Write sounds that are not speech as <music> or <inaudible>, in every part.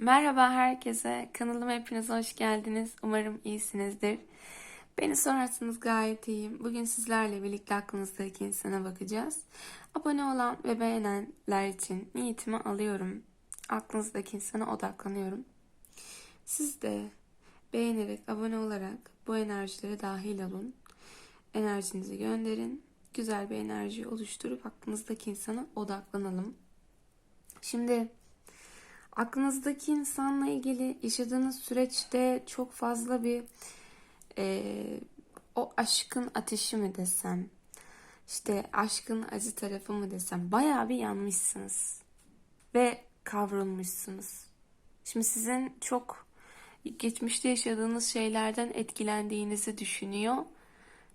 Merhaba herkese. Kanalıma hepiniz hoş geldiniz. Umarım iyisinizdir. Beni sorarsanız gayet iyiyim. Bugün sizlerle birlikte aklınızdaki insana bakacağız. Abone olan ve beğenenler için niyetimi alıyorum. Aklınızdaki insana odaklanıyorum. Siz de beğenerek, abone olarak bu enerjilere dahil olun. Enerjinizi gönderin. Güzel bir enerji oluşturup aklınızdaki insana odaklanalım. Şimdi aklınızdaki insanla ilgili yaşadığınız süreçte çok fazla bir e, o aşkın ateşi mi desem işte aşkın acı tarafı mı desem bayağı bir yanmışsınız ve kavrulmuşsunuz. Şimdi sizin çok geçmişte yaşadığınız şeylerden etkilendiğinizi düşünüyor.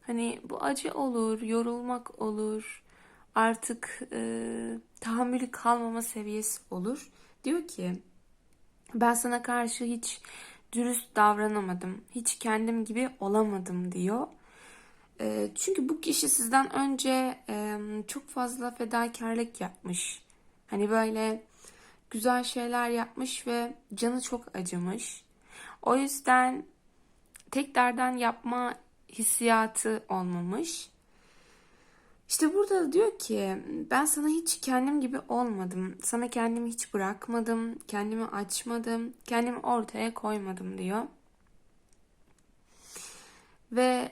Hani bu acı olur, yorulmak olur, artık e, tahammülü kalmama seviyesi olur. Diyor ki ben sana karşı hiç dürüst davranamadım. Hiç kendim gibi olamadım diyor. E, çünkü bu kişi sizden önce çok fazla fedakarlık yapmış. Hani böyle güzel şeyler yapmış ve canı çok acımış. O yüzden tekrardan yapma hissiyatı olmamış. İşte burada diyor ki ben sana hiç kendim gibi olmadım. Sana kendimi hiç bırakmadım. Kendimi açmadım. Kendimi ortaya koymadım diyor. Ve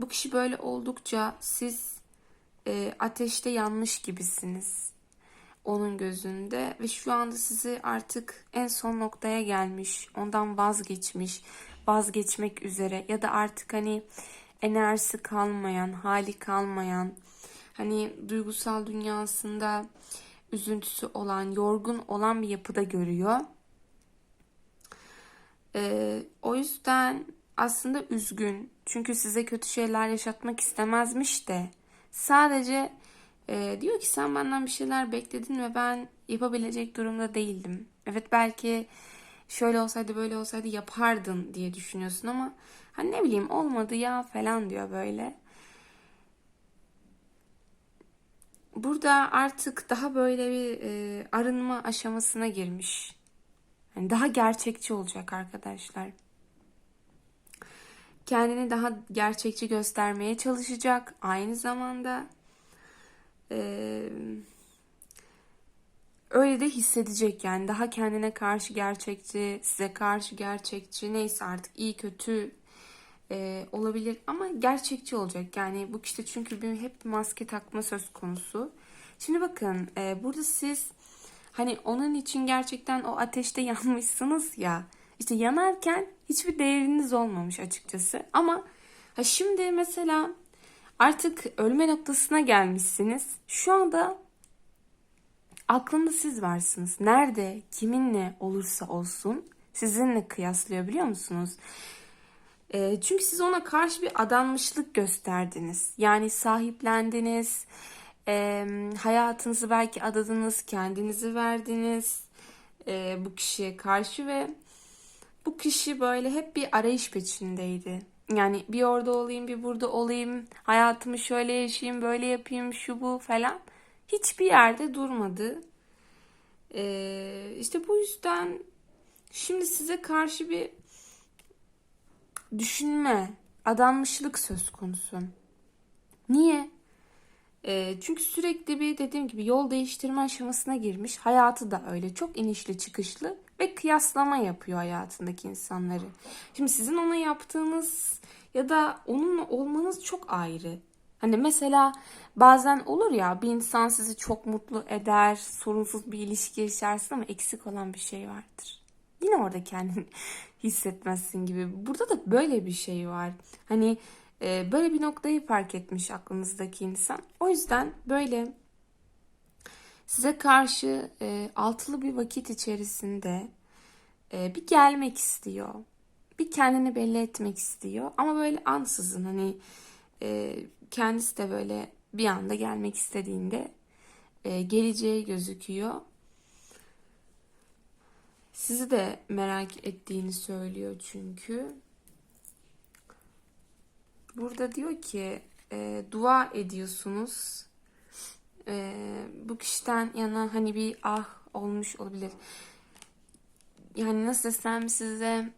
bu kişi böyle oldukça siz e, ateşte yanmış gibisiniz. Onun gözünde ve şu anda sizi artık en son noktaya gelmiş. Ondan vazgeçmiş. Vazgeçmek üzere ya da artık hani enerjisi kalmayan, hali kalmayan, hani duygusal dünyasında üzüntüsü olan, yorgun olan bir yapıda görüyor. Ee, o yüzden aslında üzgün. Çünkü size kötü şeyler yaşatmak istemezmiş de. Sadece e, diyor ki sen benden bir şeyler bekledin ve ben yapabilecek durumda değildim. Evet belki şöyle olsaydı böyle olsaydı yapardın diye düşünüyorsun ama hani ne bileyim olmadı ya falan diyor böyle. Burada artık daha böyle bir e, arınma aşamasına girmiş. Yani daha gerçekçi olacak arkadaşlar. Kendini daha gerçekçi göstermeye çalışacak. Aynı zamanda e, öyle de hissedecek yani daha kendine karşı gerçekçi, size karşı gerçekçi neyse artık iyi kötü e, olabilir ama gerçekçi olacak. Yani bu kişide çünkü bir, hep maske takma söz konusu. Şimdi bakın e, burada siz hani onun için gerçekten o ateşte <laughs> yanmışsınız ya. İşte yanarken hiçbir değeriniz olmamış açıkçası. Ama ha şimdi mesela artık ölme noktasına gelmişsiniz. Şu anda aklında siz varsınız. Nerede, kiminle olursa olsun sizinle kıyaslıyor biliyor musunuz? E, çünkü siz ona karşı bir adanmışlık gösterdiniz. Yani sahiplendiniz. E, hayatınızı belki adadınız, kendinizi verdiniz e, bu kişiye karşı ve bu kişi böyle hep bir arayış peşindeydi. Yani bir orada olayım, bir burada olayım, hayatımı şöyle yaşayayım, böyle yapayım, şu bu falan. Hiçbir yerde durmadı. Ee, işte bu yüzden şimdi size karşı bir düşünme, adanmışlık söz konusu. Niye? E, çünkü sürekli bir dediğim gibi yol değiştirme aşamasına girmiş. Hayatı da öyle çok inişli çıkışlı ve kıyaslama yapıyor hayatındaki insanları. Şimdi sizin ona yaptığınız ya da onunla olmanız çok ayrı. Hani mesela bazen olur ya bir insan sizi çok mutlu eder, sorunsuz bir ilişki yaşarsın ama eksik olan bir şey vardır. Yine orada kendini hissetmezsin gibi. Burada da böyle bir şey var. Hani e, böyle bir noktayı fark etmiş aklınızdaki insan. O yüzden böyle size karşı e, altılı bir vakit içerisinde e, bir gelmek istiyor. Bir kendini belli etmek istiyor. Ama böyle ansızın hani e, kendisi de böyle bir anda gelmek istediğinde e, geleceği gözüküyor. Sizi de merak ettiğini söylüyor çünkü. Burada diyor ki e, dua ediyorsunuz. E, bu kişiden yana hani bir ah olmuş olabilir. yani nasıl desem size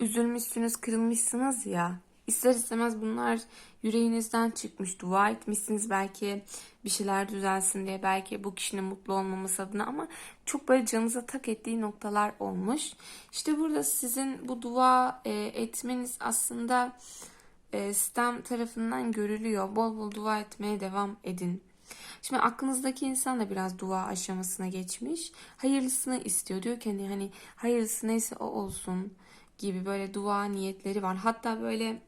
üzülmüşsünüz, kırılmışsınız ya. İster istemez bunlar yüreğinizden çıkmış. Dua etmişsiniz belki bir şeyler düzelsin diye. Belki bu kişinin mutlu olmaması adına ama çok böyle canınıza tak ettiği noktalar olmuş. İşte burada sizin bu dua e, etmeniz aslında e, sistem tarafından görülüyor. Bol bol dua etmeye devam edin. Şimdi aklınızdaki insan da biraz dua aşamasına geçmiş. Hayırlısını istiyor. Diyor ki hani, hani hayırlısı neyse o olsun gibi böyle dua niyetleri var. Hatta böyle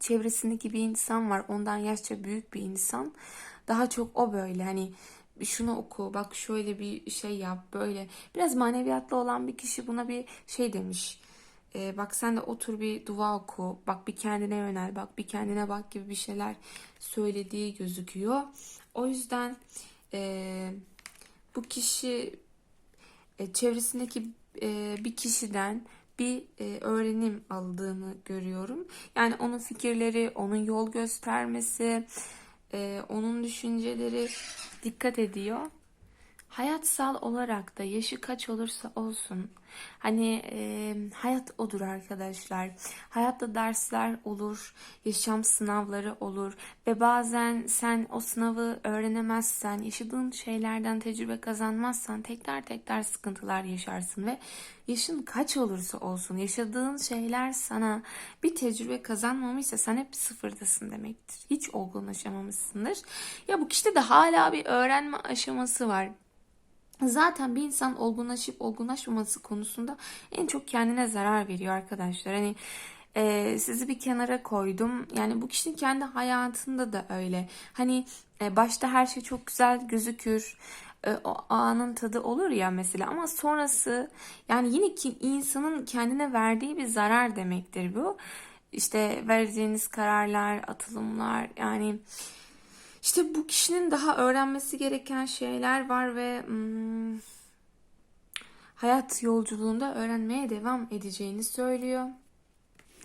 çevresindeki bir insan var. Ondan yaşça büyük bir insan. Daha çok o böyle hani şunu oku bak şöyle bir şey yap böyle. Biraz maneviyatlı olan bir kişi buna bir şey demiş. E, bak sen de otur bir dua oku. Bak bir kendine yönel bak bir kendine bak gibi bir şeyler söylediği gözüküyor. O yüzden e, bu kişi e, çevresindeki e, bir kişiden bir e, öğrenim aldığını görüyorum. Yani onun fikirleri, onun yol göstermesi, e, onun düşünceleri dikkat ediyor. Hayatsal olarak da yaşı kaç olursa olsun hani e, hayat odur arkadaşlar. Hayatta dersler olur, yaşam sınavları olur ve bazen sen o sınavı öğrenemezsen, yaşadığın şeylerden tecrübe kazanmazsan tekrar tekrar sıkıntılar yaşarsın ve yaşın kaç olursa olsun yaşadığın şeyler sana bir tecrübe kazanmamışsa sen hep sıfırdasın demektir. Hiç olgunlaşamamışsındır. Ya bu kişide de hala bir öğrenme aşaması var. Zaten bir insan olgunlaşıp olgunlaşmaması konusunda en çok kendine zarar veriyor arkadaşlar. Hani e, sizi bir kenara koydum. Yani bu kişinin kendi hayatında da öyle. Hani e, başta her şey çok güzel gözükür. E, o anın tadı olur ya mesela ama sonrası yani yine ki insanın kendine verdiği bir zarar demektir bu. İşte verdiğiniz kararlar, atılımlar yani işte bu kişinin daha öğrenmesi gereken şeyler var ve hmm, hayat yolculuğunda öğrenmeye devam edeceğini söylüyor.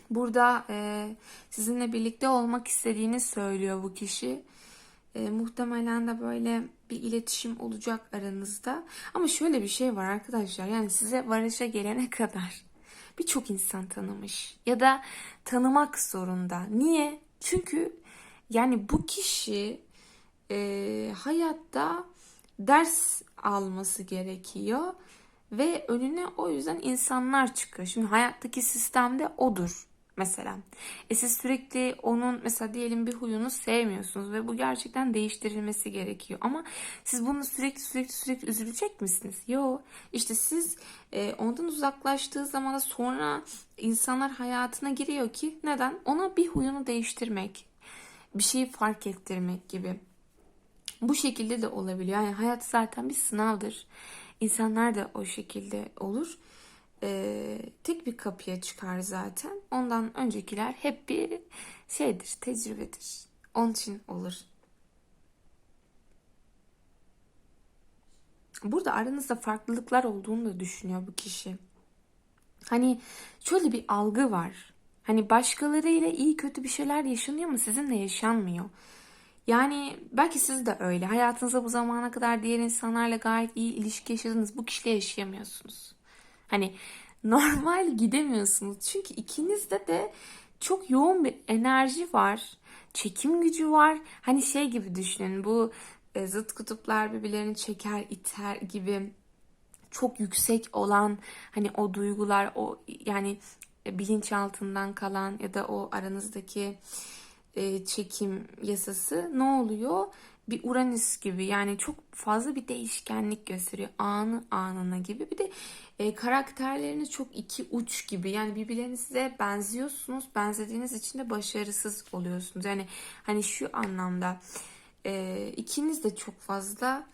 Burada e, sizinle birlikte olmak istediğini söylüyor bu kişi. E, muhtemelen de böyle bir iletişim olacak aranızda. Ama şöyle bir şey var arkadaşlar. Yani size varışa gelene kadar birçok insan tanımış ya da tanımak zorunda. Niye? Çünkü yani bu kişi e, hayatta ders alması gerekiyor ve önüne o yüzden insanlar çıkıyor. Şimdi hayattaki sistemde odur mesela. E siz sürekli onun mesela diyelim bir huyunu sevmiyorsunuz ve bu gerçekten değiştirilmesi gerekiyor. Ama siz bunu sürekli sürekli sürekli üzülecek misiniz? Yok. İşte siz e, ondan uzaklaştığı zaman da sonra insanlar hayatına giriyor ki neden? Ona bir huyunu değiştirmek, bir şeyi fark ettirmek gibi. Bu şekilde de olabiliyor. Yani hayat zaten bir sınavdır. İnsanlar da o şekilde olur. Ee, tek bir kapıya çıkar zaten. Ondan öncekiler hep bir şeydir, tecrübedir. Onun için olur. Burada aranızda farklılıklar olduğunu da düşünüyor bu kişi. Hani şöyle bir algı var. Hani başkalarıyla iyi kötü bir şeyler yaşanıyor ama sizinle yaşanmıyor. Yani belki siz de öyle. Hayatınızda bu zamana kadar diğer insanlarla gayet iyi ilişki yaşadınız. Bu kişiyle yaşayamıyorsunuz. Hani <laughs> normal gidemiyorsunuz. Çünkü ikinizde de çok yoğun bir enerji var. Çekim gücü var. Hani şey gibi düşünün. Bu e, zıt kutuplar birbirlerini çeker, iter gibi çok yüksek olan hani o duygular o yani bilinç altından kalan ya da o aranızdaki e, çekim yasası ne oluyor? Bir Uranüs gibi yani çok fazla bir değişkenlik gösteriyor. Anı anına gibi. Bir de e, karakterleriniz çok iki uç gibi. Yani birbirlerinize benziyorsunuz. Benzediğiniz için de başarısız oluyorsunuz. Yani hani şu anlamda e, ikiniz de çok fazla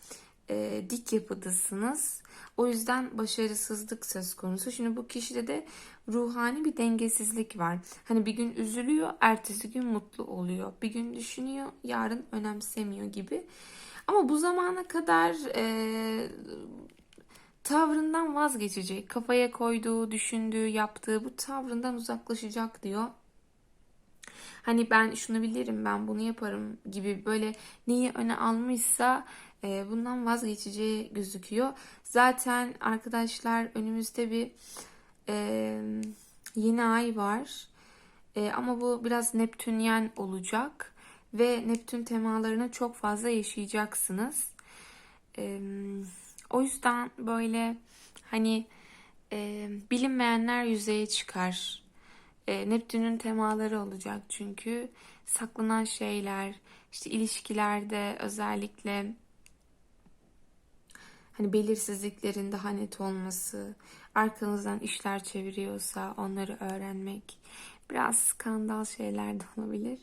e, dik yapıdasınız. O yüzden başarısızlık söz konusu. Şimdi bu kişide de ruhani bir dengesizlik var. Hani bir gün üzülüyor, ertesi gün mutlu oluyor. Bir gün düşünüyor, yarın önemsemiyor gibi. Ama bu zamana kadar e, tavrından vazgeçecek. Kafaya koyduğu, düşündüğü, yaptığı bu tavrından uzaklaşacak diyor. Hani ben şunu bilirim, ben bunu yaparım gibi böyle neyi öne almışsa e, bundan vazgeçeceği gözüküyor. Zaten arkadaşlar önümüzde bir e, yeni ay var. E, ama bu biraz Neptünyen olacak ve Neptün temalarını çok fazla yaşayacaksınız. O yüzden böyle hani bilinmeyenler yüzeye çıkar. E, Neptün'ün temaları olacak çünkü saklanan şeyler, işte ilişkilerde özellikle hani belirsizliklerin daha net olması, arkanızdan işler çeviriyorsa onları öğrenmek, biraz skandal şeyler de olabilir.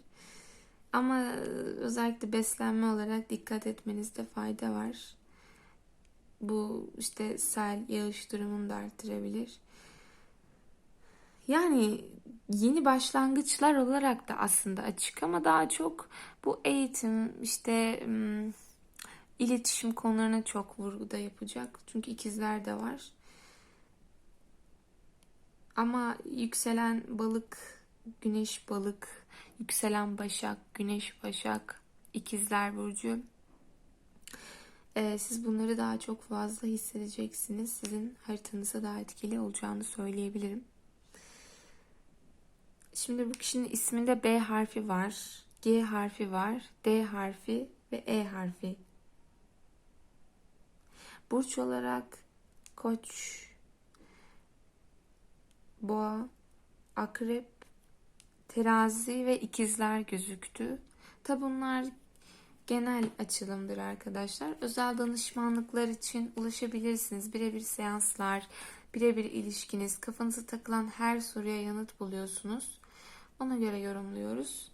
Ama özellikle beslenme olarak dikkat etmenizde fayda var. Bu işte sel, yağış durumunu da arttırabilir. Yani yeni başlangıçlar olarak da aslında açık ama daha çok bu eğitim işte iletişim konularına çok vurguda yapacak. Çünkü ikizler de var. Ama yükselen balık, güneş balık, yükselen başak, güneş başak, ikizler burcu. Ee, siz bunları daha çok fazla hissedeceksiniz. Sizin haritanıza daha etkili olacağını söyleyebilirim. Şimdi bu kişinin isminde B harfi var, G harfi var, D harfi ve E harfi. Burç olarak Koç, Boğa, Akrep, Terazi ve İkizler gözüktü. Tabi bunlar genel açılımdır arkadaşlar. Özel danışmanlıklar için ulaşabilirsiniz. Birebir seanslar, birebir ilişkiniz, kafanıza takılan her soruya yanıt buluyorsunuz. Ona göre yorumluyoruz.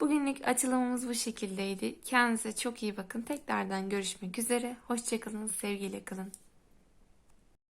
Bugünlük açılımımız bu şekildeydi. Kendinize çok iyi bakın. Tekrardan görüşmek üzere. Hoşçakalın, sevgiyle kalın.